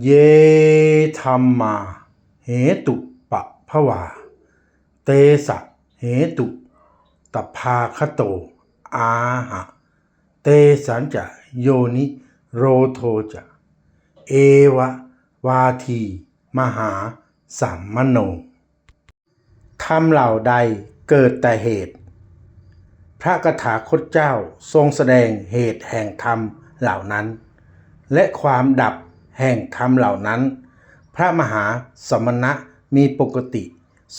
เยธรรมา เหตุปะภวา เตสะเหตุตภาคโต อาหะ เตสัญจะโยนิโรโทจะ เอวะ วาที มหาสัมมโนทำเหล่าใดเกิดแต่เหตุ พระกถาคตเจ้าทรงแสดงเหตุแห่งธรรมเหล่านั้น และความดับ แห่งธรรมเหล่านั้น พระมหาสมณะมีปกติ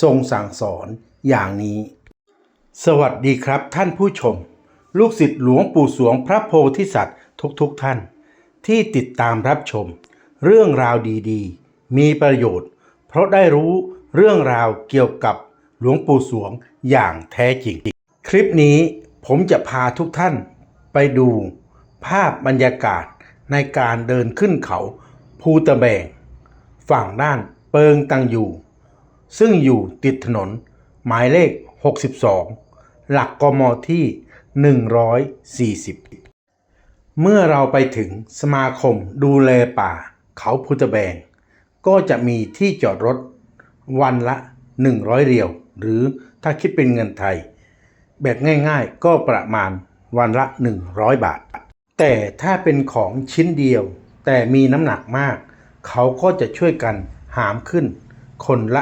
ทรงสั่งสอนอย่างนี้ สวัสดีครับท่านผู้ชม ลูกศิษย์หลวงปู่สวงพระโพธิสัตว์ทุกๆทท่าน ที่ติดตามรับชม เรื่องราวดีๆ มีประโยชน์ เพราะได้รู้เรื่องราวเกี่ยวกับหลวงปู่สวงอย่างแท้จริง คลิปนี้ผมจะพาทุกท่านไปดูภาพบรรยากาศในการเดินขึ้นเขา ภูตะแบง ฝั่งด้านเปิงตังอยู่ซึ่งอยู่ติดถนนหมายเลข 62 หลักกมที่ 140 เมื่อเราไปถึงสมาคมดูแลป่าเขาพุตะแบง ก็จะมีที่จอดรถวันละ 100 เรียว หรือถ้าคิดเป็นเงินไทย แบบง่ายๆก็ประมาณวันละ 100 บาท แต่ถ้าเป็นของชิ้นเดียว แต่มีน้ำหนักมาก เขาก็จะช่วยกันหามขึ้น คนละ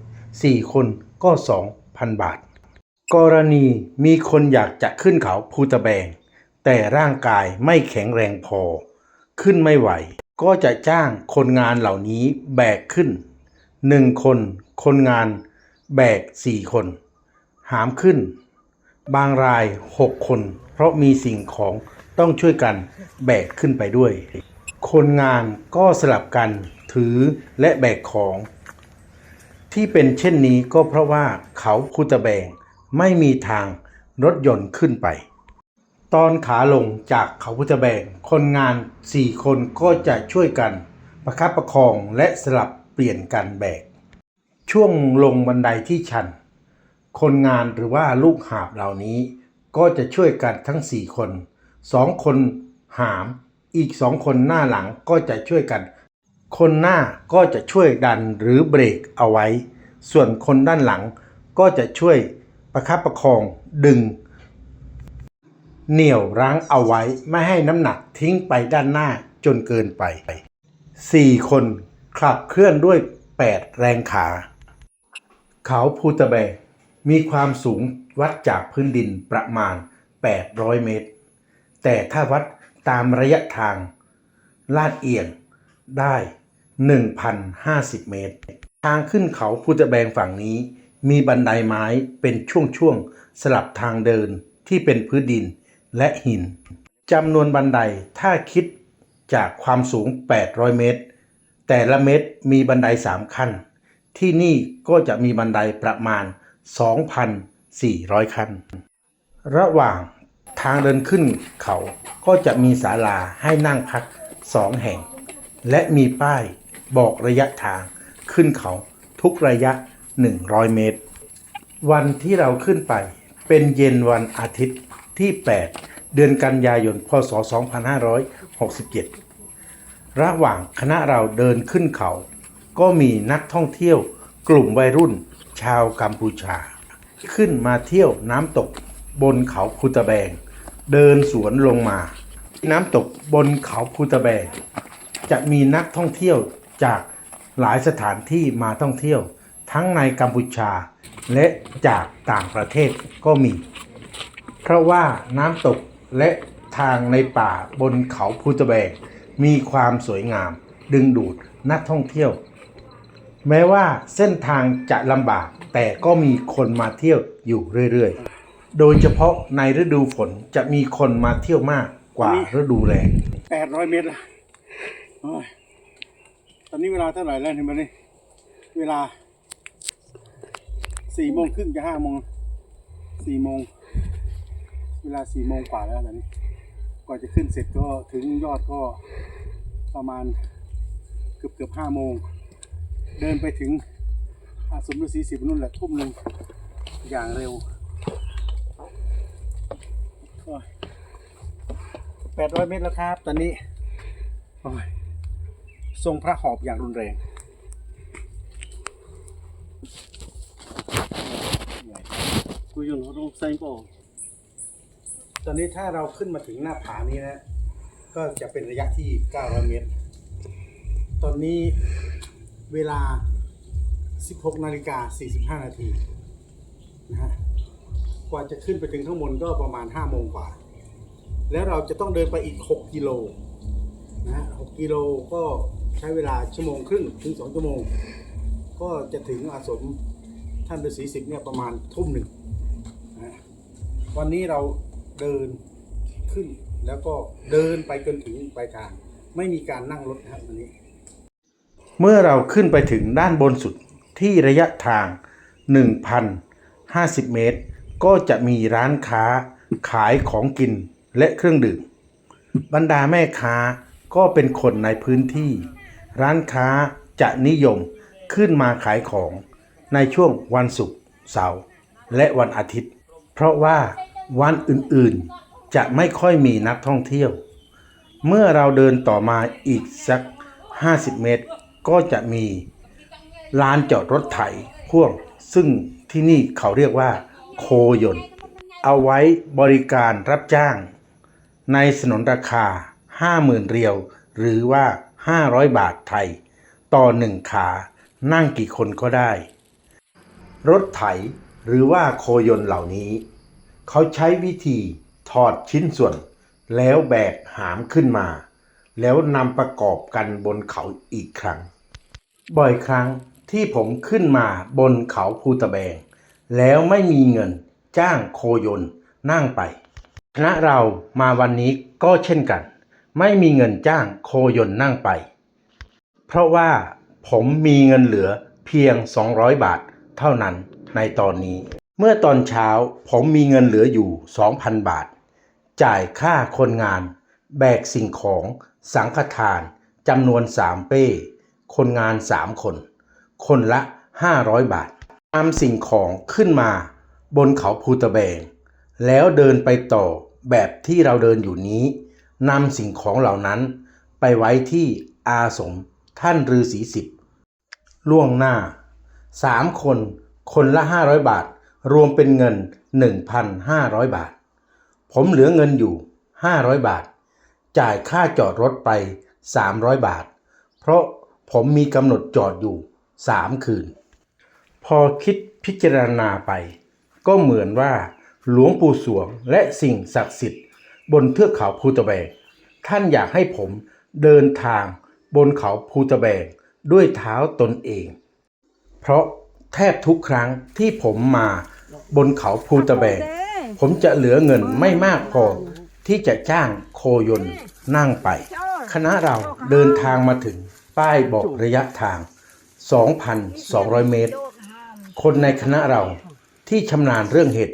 500 4 คนก็ 2,000 บาท กรณีมีคนอยากจะขึ้นเขาภูตะแบง แต่ร่างกายไม่แข็งแรงพอ ขึ้นไม่ไหว ก็จะจ้างคนงานเหล่านี้แบกขึ้น 1 คน คนงานแบก 4 คน หามขึ้น บางราย 6 คน เพราะมีสิ่งของต้องช่วยกันแบกขึ้นไปด้วย คนงานก็สลับกันถือและแบกของ ที่เป็นเช่นนี้ก็เพราะว่าเขาคูตะแบงไม่มีทางรถยนต์ขึ้นไป ตอนขาลงจากเขาพุทธแบงคนงาน4คนก็จะช่วยกัน ประคับประคองและสลับเปลี่ยนกันแบก ช่วงลงบันไดที่ชัน คนงานหรือว่าลูกหาบเหล่านี้ ก็จะช่วยกันทั้ง4คน2คนหาม อีก2คนหน้าหลังก็จะช่วยกัน คนหน้าก็จะช่วยดันหรือเบรกเอาไว้ ส่วนคนด้านหลังก็จะช่วยประคับประคองดึง เหนี่ยวรั้งเอาไว้ไม่ให้น้ำหนักทิ้งไปด้านหน้าจนเกินไป 4 คนขับเคลื่อนด้วย 8 แรงขา เขาภูตะแบกมีความสูงวัดจากพื้นดินประมาณ 800 เมตร แต่ถ้าวัด ตามระยะทางลาดเอียงได้ 1,050 เมตร ทางขึ้นเขาภูตะแบงฝั่งนี้ มีบันไดไม้เป็นช่วงๆ สลับทางเดินที่เป็นพื้นดินและหินจำนวนบันไดถ้าคิดจากความสูง 800 เมตร แต่ละเมตรมีบันได 3 ขั้น ที่นี่ก็จะมีบันไดประมาณ 2,400 ขั้น ระหว่าง ทางเดินขึ้นเขาก็จะมีศาลาให้นั่งพักสองแห่ง และมีป้ายบอกระยะทางขึ้นเขาทุกระยะ 100 เมตร วันที่เราขึ้นไปเป็นเย็นวันอาทิตย์ที่ 8 เดือนกันยายน พศ 2567 ระหว่างคณะเราเดินขึ้นเขา ก็มีนักท่องเที่ยวกลุ่มวัยรุ่นชาวกัมพูชา ขึ้นมาเที่ยวน้ำตกบนเขาภูตะแบง เดินสวนลงมา น้ำตกบนเขาภูตะแบงจะมีนักท่องเที่ยวจากหลายสถานที่มาท่องเที่ยว ทั้งในกัมพูชา และจากต่างประเทศก็มี เพราะว่าน้ำตกและทางในป่าบนเขาภูตะแบก มีความสวยงาม ดึงดูดนักท่องเที่ยว แม้ว่าเส้นทางจะลำบากแต่ก็มีคนมาเที่ยวอยู่เรื่อยๆ โดยเฉพาะในฤดูฝนจะมีคนมาเที่ยวมากกว่าฤดูแล้งแปดร้อยเมตรละโอ้ยตอนนี้เวลาเท่าไหร่แล้วเห็นไหมนี่เวลาสี่โมงครึ่งจะห้าโมงสี่โมงเวลาสี่โมงกว่าแล้วตอนนี้กว่าจะขึ้นเสร็จก็ถึงยอดก็ประมาณเกือบเกือบห้าโมง เดินไปถึงอาสมฤาษีสิบนู่นแหละทุ่มหนึ่งอย่างเร็ว แปดร้อยเมตรแล้วครับ ตอนนี้โอ้ยทรงพระหอบอย่างรุนแรงกูยนเขาต้องใส่ก่อนตอนนี้ถ้าเราขึ้นมาถึงหน้าผานี้นะ ก็จะเป็นระยะที่ 900 เมตร ตอนนี้เวลา 16 นาฬิกา 45 นาทีนะฮะ กว่าจะขึ้นไปถึงข้างบนก็ประมาณ5โมงกว่า แล้วเราจะต้องเดินไปอีก 6 กิโลนะฮะ6กิโลก็ใช้เวลาชั่วโมงครึ่งถึง 2 ชั่วโมง ก็จะถึงอาสมท่านฤาษีสิงห์เนี่ยประมาณทุ่มหนึ่งนะฮะวันนี้เราเดินขึ้นแล้วก็เดินไปจนถึงปลายทาง ไม่มีการนั่งรถนะครับวันนี้ เมื่อเราขึ้นไปถึงด้านบนสุดที่ระยะทาง 1,050 เมตร ก็จะมีร้านค้าขายของกินและเครื่องดื่ม บรรดาแม่ค้าก็เป็นคนในพื้นที่ ร้านค้าจะนิยมขึ้นมาขายของในช่วงวันศุกร์เสาร์และวันอาทิตย์ เพราะว่าวันอื่นๆจะไม่ค่อยมีนักท่องเที่ยว เมื่อเราเดินต่อมาอีกสัก 50 เมตร ก็จะมีลานจอดรถไถพ่วงซึ่งที่นี่เขาเรียกว่า โคยน เอาไว้บริการรับจ้าง ในสนนราคา 50,000 เรียว หรือว่า 500 บาทไทย ต่อหนึ่งขา นั่งกี่คนก็ได้ รถไถหรือว่าโคยนเหล่านี้ เขาใช้วิธีถอดชิ้นส่วน แล้วแบกหามขึ้นมา แล้วนำประกอบกันบนเขาอีกครั้ง บ่อยครั้งที่ผมขึ้นมาบนเขาภูตะแบง แล้วไม่มีเงินจ้างโคยนนั่งไปคณะเรามาวันนี้ก็เช่นกัน ไม่มีเงินจ้างโคยนนั่งไป เพราะว่าผมมีเงินเหลือเพียง 200 บาทเท่านั้นในตอนนี้ เมื่อตอนเช้าผมมีเงินเหลืออยู่ 2,000 บาท จ่ายค่าคนงาน แบกสิ่งของสังฆทานจำนวน 3 เป้ คนงาน 3 คน คนละ 500 บาท นำสิ่งของขึ้นมาบนเขาภูตะแบง แล้วเดินไปต่อแบบที่เราเดินอยู่นี้นำสิ่งของเหล่านั้นไปไว้ที่อาสมท่านฤาษีสิบล่วงหน้า3คนคนละ500บาท รวมเป็นเงิน1,500บาท ผมเหลือเงินอยู่500บาท จ่ายค่าจอดรถไป300บาท เพราะผมมีกำหนดจอดอยู่3คืน พอคิดพิจารณาไป ก็เหมือนว่าหลวงปู่สวงและสิ่งศักดิ์สิทธิ์ บนเทือกเขาภูตะแบกท่านอยากให้ผมเดินทางบนเขาภูตะแบกด้วยเท้าตนเอง เพราะแทบทุกครั้งที่ผมมาบนเขาภูตะแบกผมจะเหลือเงินไม่มากพอที่จะจ้างโคยนนั่งไป คณะเราเดินทางมาถึงป้ายบอกระยะทาง 2,200 เมตร คนในคณะเราที่ชำนาญเรื่องเห็ด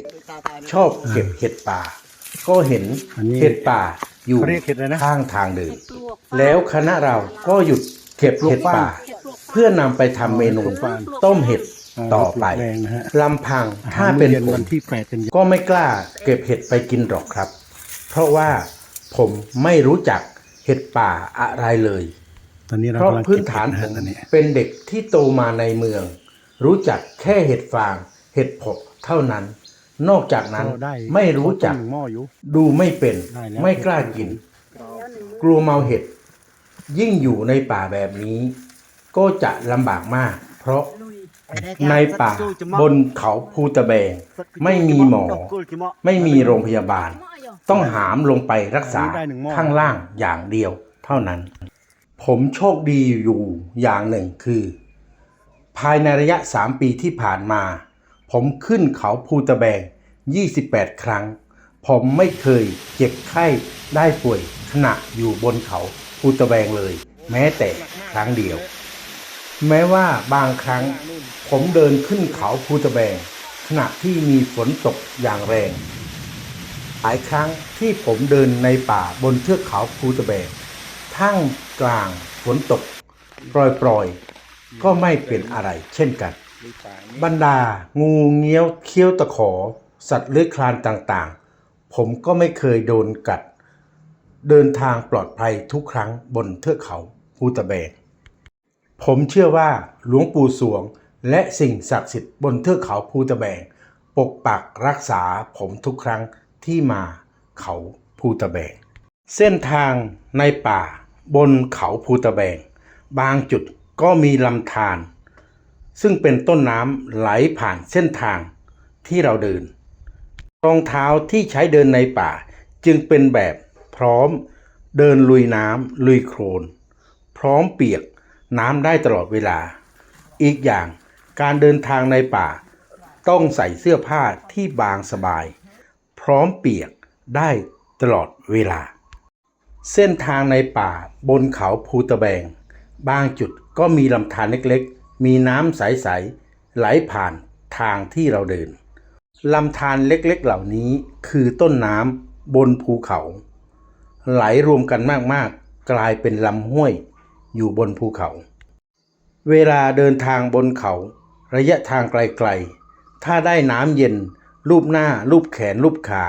ชอบเก็บเห็ดป่า ก็เห็นอันนี้เห็ดป่าอยู่เขาเรียกเห็ดอะไรนะข้างทางเดินแล้วคณะเราก็หยุดเก็บเห็ดป่า เพื่อนำไปทำเมนูต้มเห็ดต่อไปแรงนะฮะลำพังถ้าเป็นย็ผมวันที่แปดกันยายนก็ไม่กล้าเก็บเห็ดไปกินหรอกครับ เพราะว่าผมไม่รู้จักเห็ดป่าอะไรเลยตอนนี้เราเพราะกำลังพื้นฐานเก็บผเห็ดมนะฮะตอนนี้เป็นเด็กที่โตมาในเมือง รู้จักแค่เห็ดฟาง เห็ดผบเท่านั้น นอกจากนั้นได้ไม่รู้จักข้าวต้มหนึ่งหม้ออยู่ดูไม่เป็นได้แล้วไม่กล้ากิน กลัวเมาเห็ด ยิ่งอยู่ในป่าแบบนี้ ก็จะลำบากมาก เพราะในป่าบนเขาภูตะแบง ไม่มีหมอ ไม่มีโรงพยาบาล ต้องหามลงไปรักษาได้หนึ่งหม้อข้างล่างอย่างเดียวเท่านั้น ผมโชคดีอยู่อย่างหนึ่งคือ ภายในระยะ 3 ปีที่ผ่านมา ผมขึ้นเขาภูตะแบง 28 ครั้ง ผมไม่เคยเจ็บไข้ได้ป่วยขณะอยู่บนเขาภูตะแบงเลย แม้แต่ครั้งเดียว แม้ว่าบางครั้ง ผมเดินขึ้นเขาภูตะแบง ขณะที่มีฝนตกอย่างแรง หลายครั้งที่ผมเดินในป่าบนเทือกเขาภูตะแบกท่ามกลางฝนตกปล่อยๆ ก็ไม่เป็นอะไรเช่นกัน บรรดางูเงี้ยวเขี้ยวตะขอ สัตว์เลื้อยคลานต่างๆ ผมก็ไม่เคยโดนกัด เดินทางปลอดภัยทุกครั้งบนเทือกเขาภูตะแบกผมเชื่อว่าหลวงปู่สวงและสิ่งศักดิ์สิทธิ์บนเทือกเขาภูตะแบง ปกปักรักษาผมทุกครั้งที่มาเขาภูตะแบง เส้นทางในป่าบนเขาภูตะแบง บางจุด ก็มีลำธารซึ่งเป็นต้นน้ำไหลผ่านเส้นทางที่เราเดิน รองเท้าที่ใช้เดินในป่าจึงเป็นแบบพร้อมเดินลุยน้ำลุยโคลน พร้อมเปียกน้ำได้ตลอดเวลา อีกอย่างการเดินทางในป่า ต้องใส่เสื้อผ้าที่บางสบาย พร้อมเปียกได้ตลอดเวลา เส้นทางในป่าบนเขาภูตะแบง บางจุด ก็มีลำธารเล็กๆ มีน้ำใสๆไหลผ่านทางที่เราเดินลำธารเล็กๆเหล่านี้คือต้นน้ำบนภูเขา ไหลรวมกันมากๆ กลายเป็นลำห้วยอยู่บนภูเขา เวลาเดินทางบนเขา ระยะทางไกลๆ ถ้าได้น้ำเย็น รูปหน้า รูปแขน รูปขา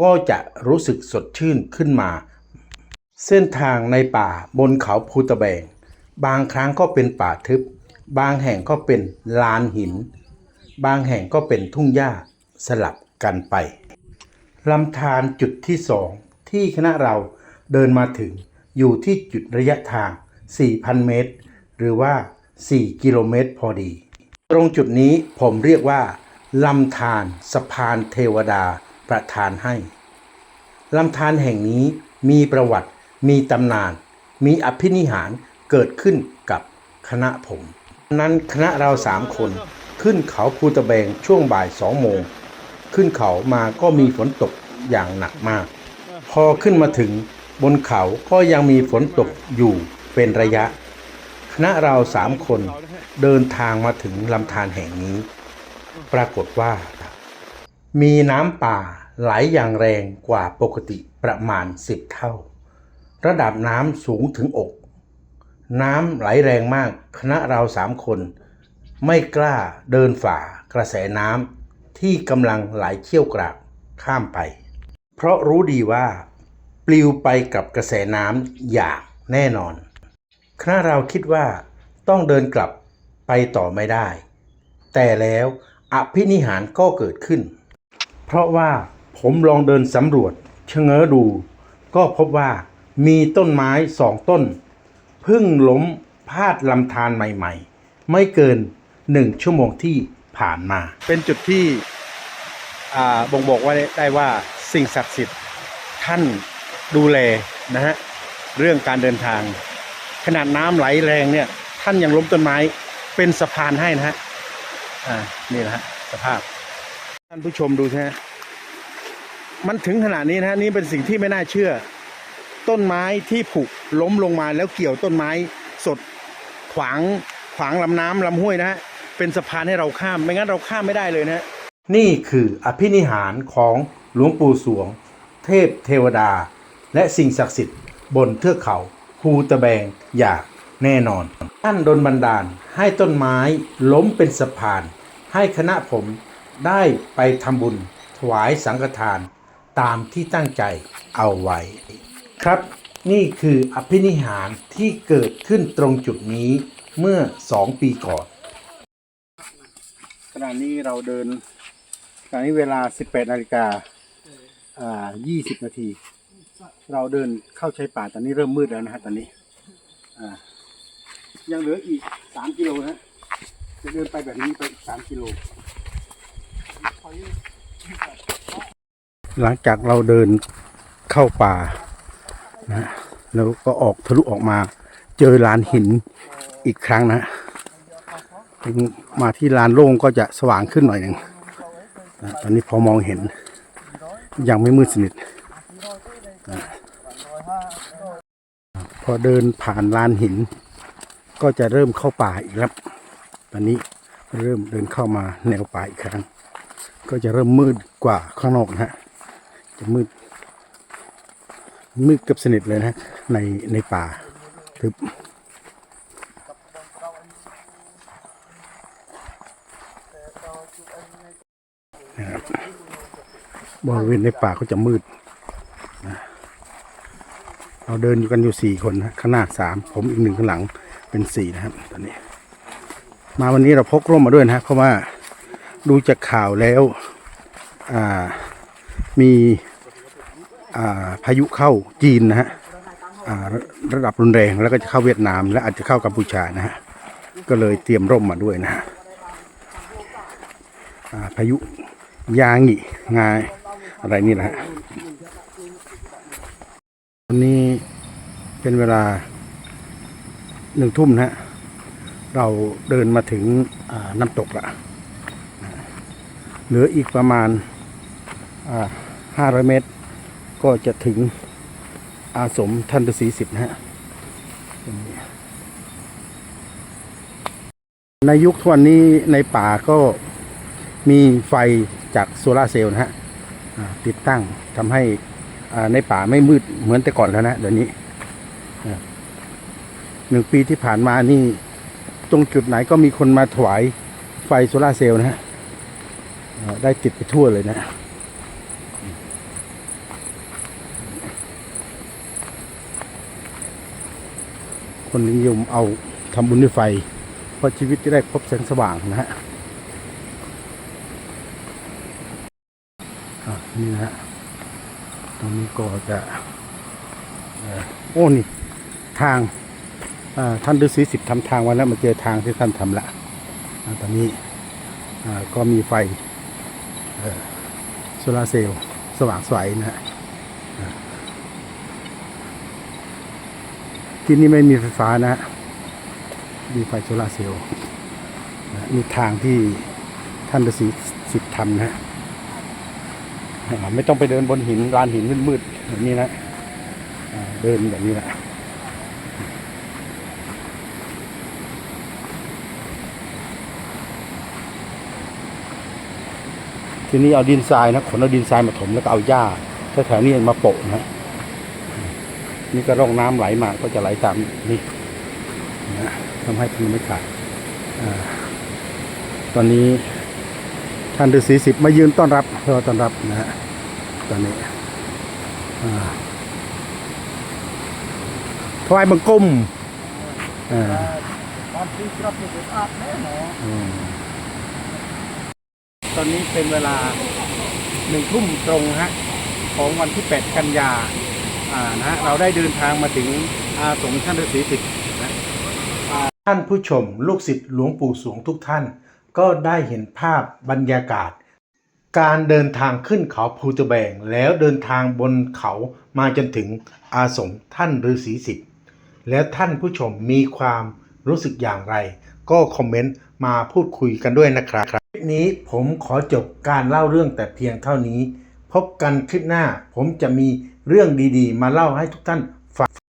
ก็จะรู้สึกสดชื่นขึ้นมา เส้นทางในป่าบนเขาภูตะแบง บางครั้งก็เป็นป่าทึบ บางแห่งก็เป็นลานหิน บางแห่งก็เป็นทุ่งหญ้าสลับกันไปลำธารจุดที่สองที่คณะเราเดินมาถึงอยู่ที่จุดระยะทาง 4,000 เมตร หรือว่า 4 กิโลเมตรพอดี ตรงจุดนี้ผมเรียกว่าลำธารสะพานเทวดาประทานให้ลำธารแห่งนี้มีประวัติ มีตำนาน มีอภินิหาร เกิดขึ้นกับคณะผม นั้นคณะเราสามคนขึ้นเขาภูตะแบงช่วงบ่ายสองโมง ขึ้นเขามาก็มีฝนตกอย่างหนักมาก พอขึ้นมาถึงบนเขาก็ยังมีฝนตกอยู่เป็นระยะ คณะเราสามคนเดินทางมาถึงลำธารแห่งนี้ ปรากฏว่า มีน้ำป่าไหลอย่างแรงกว่าปกติประมาณ10เท่า ระดับน้ำสูงถึงอก น้ำไหลแรงมาก คณะเราสามคน ไม่กล้าเดินฝ่ากระแสน้ำที่กำลังไหลเชี่ยวกรากข้ามไป เพราะรู้ดีว่า ปลิวไปกับกระแสน้ำอย่างแน่นอน คณะเราคิดว่าต้องเดินกลับไปต่อไม่ได้ แต่แล้วอภินิหารก็เกิดขึ้น เพราะว่าผมลองเดินสำรวจชะเง้อดู ก็พบว่ามีต้นไม้สองต้น พิ่งล้มพาดลำธารใหม่ ๆ ไม่เกินหนึ่งชั่วโมงที่ผ่านมา เป็นจุดที่บ่งบอกว่าได้ว่าสิ่งศักดิ์สิทธิ์ท่านดูแลนะฮะเรื่องการเดินทาง ขนาดน้ำไหลแรงเนี่ยท่านยังล้มต้นไม้เป็นสะพานให้นะฮะอ่านี่นะฮะสภาพ ท่านผู้ชมดูนะฮะมันถึงขนาดนี้นะฮะนี่เป็นสิ่งที่ไม่น่าเชื่อ ต้นไม้ที่ผุล้มลงมาแล้วเกี่ยวต้นไม้สดขวางขวางลำน้ำลำห้วยนะฮะเป็นสะพานให้เราข้ามไม่งั้นเราข้ามไม่ได้เลยนะฮะนี่คืออภินิหารของหลวงปู่สวง เทพเทวดา และสิ่งศักดิ์สิทธิ์บนเทือกเขาภูตะแบงอย่างแน่นอน ท่านดนบันดาลให้ต้นไม้ล้มเป็นสะพาน ให้คณะผมได้ไปทำบุญถวายสังฆทานตามที่ตั้งใจเอาไว้ ครับ นี่คืออภินิหารที่เกิดขึ้นตรงจุดนี้เมื่อสองปีก่อน ขณะนี้เราเดินขณะนี้เวลา 18นาฬิกาอ่า20 นาที เราเดินเข้าชายป่าตอนนี้เริ่มมืดแล้วนะฮะตอนนี้อ่ายังเหลืออีก 3 กิโลนะจะเดินไปแบบนี้ไป 3 กิโล หลังจากเราเดินเข้าป่า นะแล้วก็ออกทะลุออกมาเจอลานหินอีกครั้งนะถึงมาที่ลานโล่งก็จะสว่างขึ้นหน่อยหนึ่งนะตอนนี้พอมองเห็น ยังไม่มืดสนิทนะพอเดินผ่านลานหิน ก็จะเริ่มเข้าป่าอีกแล้ว ตอนนี้เริ่มเดินเข้ามาแนวป่าอีกครั้ง ก็จะเริ่มมืดกว่าข้างนอกนะฮะจะมืด มืดเกือบสนิทเลยนะในในป่าทึบนะครับบริเวณในป่าก็จะมืดนะเราเดินอยู่กันอยู่สี่คนนะข้างหน้าสามผมอีกหนึ่งข้างหลังเป็นสี่นะครับ ตอนนี้ มาวันนี้เราพกร่มมาด้วยนะเพราะว่าดูจากข่าวแล้ว อ่ามี พายุเข้าจีนนะฮะระดับรุนแรงแล้วก็จะเข้าเวียดนาม และอาจจะเข้ากัมพูชานะฮะก็เลยเตรียมร่มมาด้วยนะฮะพายุยางิงายอะไรนี่แหละฮะวันนี้เป็นเวลาหนึ่งทุ่มนะฮะเราเดินมาถึงน้ำตกละเหลืออีกประมาณห้าร้อยเมตร ก็จะถึงอาสมท่านฤาษีสิบนะฮะในยุคทุกวันนี้ในป่าก็มีไฟจากโซลาเซลล์นะฮะติดตั้งทำให้ในป่าไม่มืดเหมือนแต่ก่อนแล้วนะเดี๋ยวนี้หนึ่งปีที่ผ่านมานี่ ตรงจุดไหนก็มีคนมาถวายไฟโซลาเซลล์นะฮะได้ติดไปทั่วเลยนะ คนนิยมเอาทำบุญด้วยไฟ เพราะชีวิตจะได้พบแสงสว่างนะฮะนี่นะฮะตรงนี้ก็จะโอ้นี่ทางท่านฤาษีสิบทำทางไว้แล้วมาเจอทางที่ท่านทำละตอนนี้ก็มีไฟโซลาร์เซลล์สว่างไสวยนะฮะ ที่นี่ไม่มีไฟฟ้านะ มีไฟโซลาเซลล์นะมีทางที่ท่านฤาษีสิทธิ์ทำนะไม่ต้องไปเดินบนหินลานหินมืดๆแบบนี้นะเดินแบบนี้แหละทีนี้เอาดินทรายนะขนเอาดินทรายมาถมแล้วก็เอาหญ้าแถวๆนี้มาโปะนะ นี่ก็ร่องน้ำไหลมาก็จะไหลตามนี่นะทำให้มันไม่ขาดตอนนี้ท่านฤาษีสิบมายืนต้อนรับรอต้อนรับนะฮะตอนนี้ถวายบังกมอ่าอืมตอนนี้เป็นเวลาหนึ่งทุ่มตรงฮะ ของวันที่ 8 กันยา นะเราได้เดินทางมาถึงอาสมท่านฤาษีสิทธิ์นะท่านผู้ชมลูกศิษย์หลวงปู่สวงทุกท่าน ก็ได้เห็นภาพบรรยากาศ การเดินทางขึ้นเขาภูตะแบงแล้วเดินทางบนเขามาจนถึงอาสมท่านฤาษีสิทธิ์แล้วท่านผู้ชมมีความรู้สึกอย่างไร ก็คอมเมนต์มาพูดคุยกันด้วยนะครับคลิปนี้ผมขอจบการเล่าเรื่องแต่เพียงเท่านี้ พบกันคลิปหน้าผมจะมี เรื่องดีๆ มาเล่าให้ทุกท่านฟัง